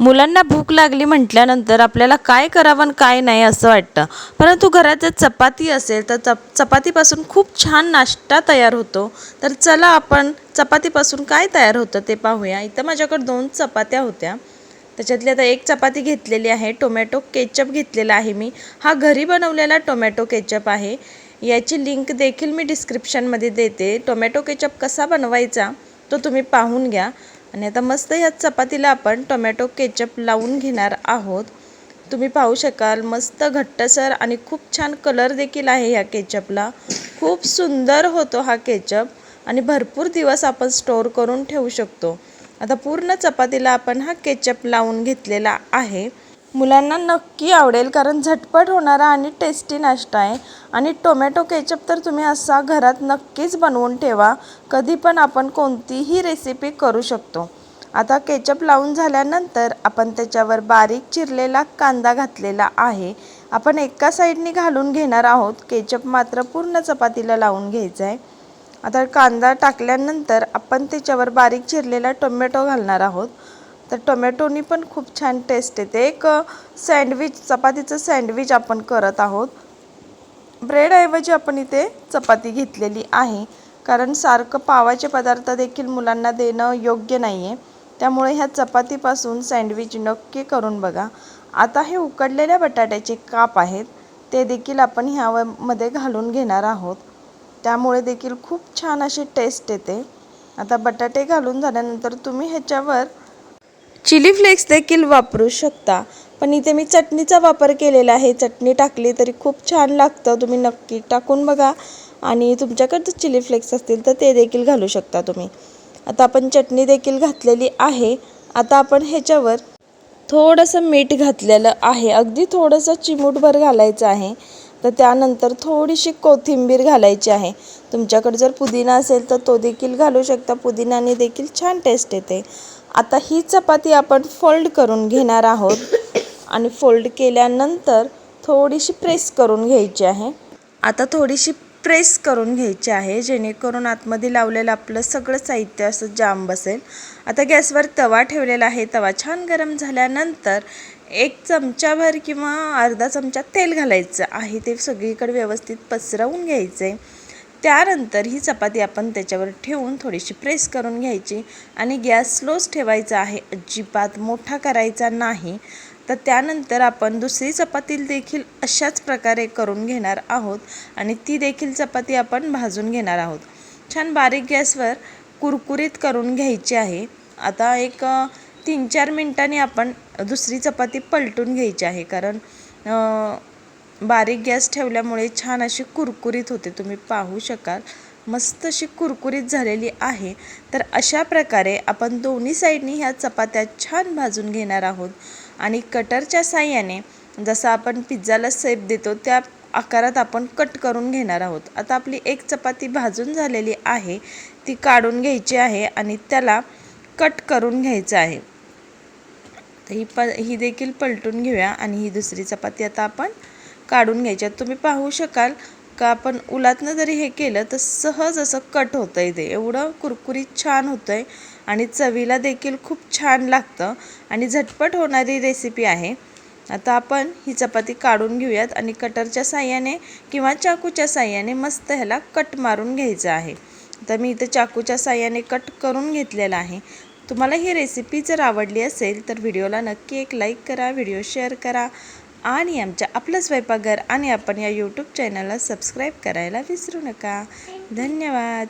मुलांना भूक लागली म्हटल्यानंतर आपल्याला काय करावं आणि काय नाही असं वाटतं. परंतु घरात जर चपाती असेल तर चप चपातीपासून खूप छान नाश्ता तयार होतो. तर चला आपण चपातीपासून काय तयार होतं ते पाहूया. इथं माझ्याकडे दोन चपात्या होत्या. त्याच्यातली आता एक चपाती घेतलेली आहे. टोमॅटो केचप घेतलेला आहे मी. हा घरी बनवलेला टोमॅटो केचप आहे. याची लिंक देखील मी डिस्क्रिप्शनमध्ये देते. टोमॅटो केचप कसा बनवायचा तो तुम्ही पाहून घ्या. आणि आता मस्त ह्या चपातीला आपण टोमॅटो केचप लावून घेणार आहोत. तुम्ही पाहू शकाल मस्त घट्टसर आणि खूप छान कलर देखील आहे ह्या केचपला. खूप सुंदर होतो हा केचप आणि भरपूर दिवस आपण स्टोअर करून ठेवू शकतो. आता पूर्ण चपातीला आपण हा केचप लावून घेतलेला आहे. मुलांना नक्की आवडेल कारण झटपट होणारा आणि टेस्टी नाश्ता आहे. आणि टोमॅटो केचप तर तुम्ही असा घरात नक्कीच बनवून ठेवा. कधी पण आपण कोणतीही रेसिपी करू शकतो. आता केचप लावून झाल्यानंतर आपण त्याच्यावर बारीक चिरलेला कांदा घातलेला आहे. आपण एका साईडनी घालून घेणार आहोत. केचप मात्र पूर्ण चपातीला लावून घ्यायचं आहे आता कांदा टाकल्यानंतर आपण त्याच्यावर बारीक चिरलेला टोमॅटो घालणार आहोत. तर टोमॅटोनी पण खूप छान टेस्ट येते. एक सँडविच चपातीचं सँडविच आपण करत आहोत. ब्रेडऐवजी आपण इथे चपाती घेतलेली आहे. कारण सारखं पावाचे पदार्थ देखील मुलांना देणं योग्य नाही आहे त्यामुळे ह्या चपातीपासून सँडविच नक्की करून बघा. आता हे उकडलेल्या बटाट्याचे काप आहेत. ते देखील आपण ह्यामध्ये घालून घेणार आहोत. त्यामुळे देखील खूप छान अशी टेस्ट येते. आता बटाटे घालून झाल्यानंतर तुम्ही ह्याच्यावर चिली फ्लेक्स देखील वापरू शकता. पण इथे मी चटणीचा वापर केलेला आहे. चटणी टाकली तरी खूप छान लागतं. तुम्ही नक्की टाकून बघा. आणि तुमच्याकडे चिली फ्लेक्स असतील तर ते देखील घालू शकता तुम्ही. आता आपण चटणी देखील घातलेली आहे. आता आपण ह्याच्यावर थोडंसं मीठ घातलेलं आहे. अगदी थोडंसं चिमूटभर घालायचं आहे. तर त्यानंतर थोडीशी कोथिंबीर घालायची आहे. तुमच्याकडे जर पुदिना असेल तर तो देखील घालू शकता. पुदिनाने देखील छान टेस्ट येते. आता ही चपाती आपण फोल्ड करून घेणार आहोत. आणि फोल्ड केल्यानंतर थोडीशी प्रेस करून घ्यायची आहे. आता थोडीशी प्रेस करून घ्यायची आहे जेणेकरून आतमध्ये लावलेलं आपलं सगळं साहित्य असं जाम बसेल. आता गॅसवर तवा ठेवलेला आहे. तवा छान गरम झाल्यानंतर एक चमचाभर किंवा अर्धा चमचा तेल घालायचं आहे ते सगळीकडे व्यवस्थित पसरवून घ्यायचं आहे त्यानंतर ही चपाती आपण त्याच्यावर ठेवून थोडीशी प्रेस करून घ्यायची आणि गॅस स्लोच ठेवायचा आहे अजिबात मोठा करायचा नाही. तर त्यानंतर आपण दुसरी चपाती देखील अशाच प्रकारे करून घेणार आहोत आणि ती देखील चपाती आपण भाजून घेणार आहोत. छान बारीक गॅसवर कुरकुरीत करून घ्यायची आहे. आता एक तीन चार मिनटांनी आपण दुसरी चपाती पलटून घ्यायची आहे. कारण बारीक गॅस ठेवल्यामुळे छान अशी कुरकुरीत होते. तुम्ही पाहू शकाल. मस्त अशी कुरकुरीत झालेली आहे. तर अशा प्रकारे आपण दोन्ही साईडनी ह्या चपात्या छान भाजून घेणार आहोत. आणि कटरच्या साह्याने जसं आपण पिझ्झाला सेप देतो त्या आकारात आपण कट करून घेणार आहोत. आता आपली एक चपाती भाजून झालेली आहे. ती काढून घ्यायची आहे आणि त्याला कट करून घ्यायचं आहे. तर ही प ही देखील पलटून घेऊया आणि ही दुसरी चपाती आता आपण काढून घ्यायची तुम्ही पाहू शकाल का आपण उलातनं जरी हे केलं तर सहज असं कट होतं आहे ते एवढं कुरकुरीत छान होतं आहे आणि चवीला देखील खूप छान लागतं आणि झटपट होणारी रेसिपी आहे. आता आपण ही चपाती काढून घेऊयात आणि कटरच्या साह्याने किंवा चाकूच्या साह्याने मस्त ह्याला कट मारून घ्यायचं आहे. तर मी इथं चाकूच्या साह्याने कट करून घेतलेला आहे. तुम्हाला ही रेसिपी जर आवडली असेल तर व्हिडिओला नक्की एक लाईक करा व्हिडिओ शेअर करा आणि आमच्या आपलं स्वयंपाकघर आणि आपण या यूट्यूब चॅनलला सबस्क्राईब करायला विसरू नका. धन्यवाद.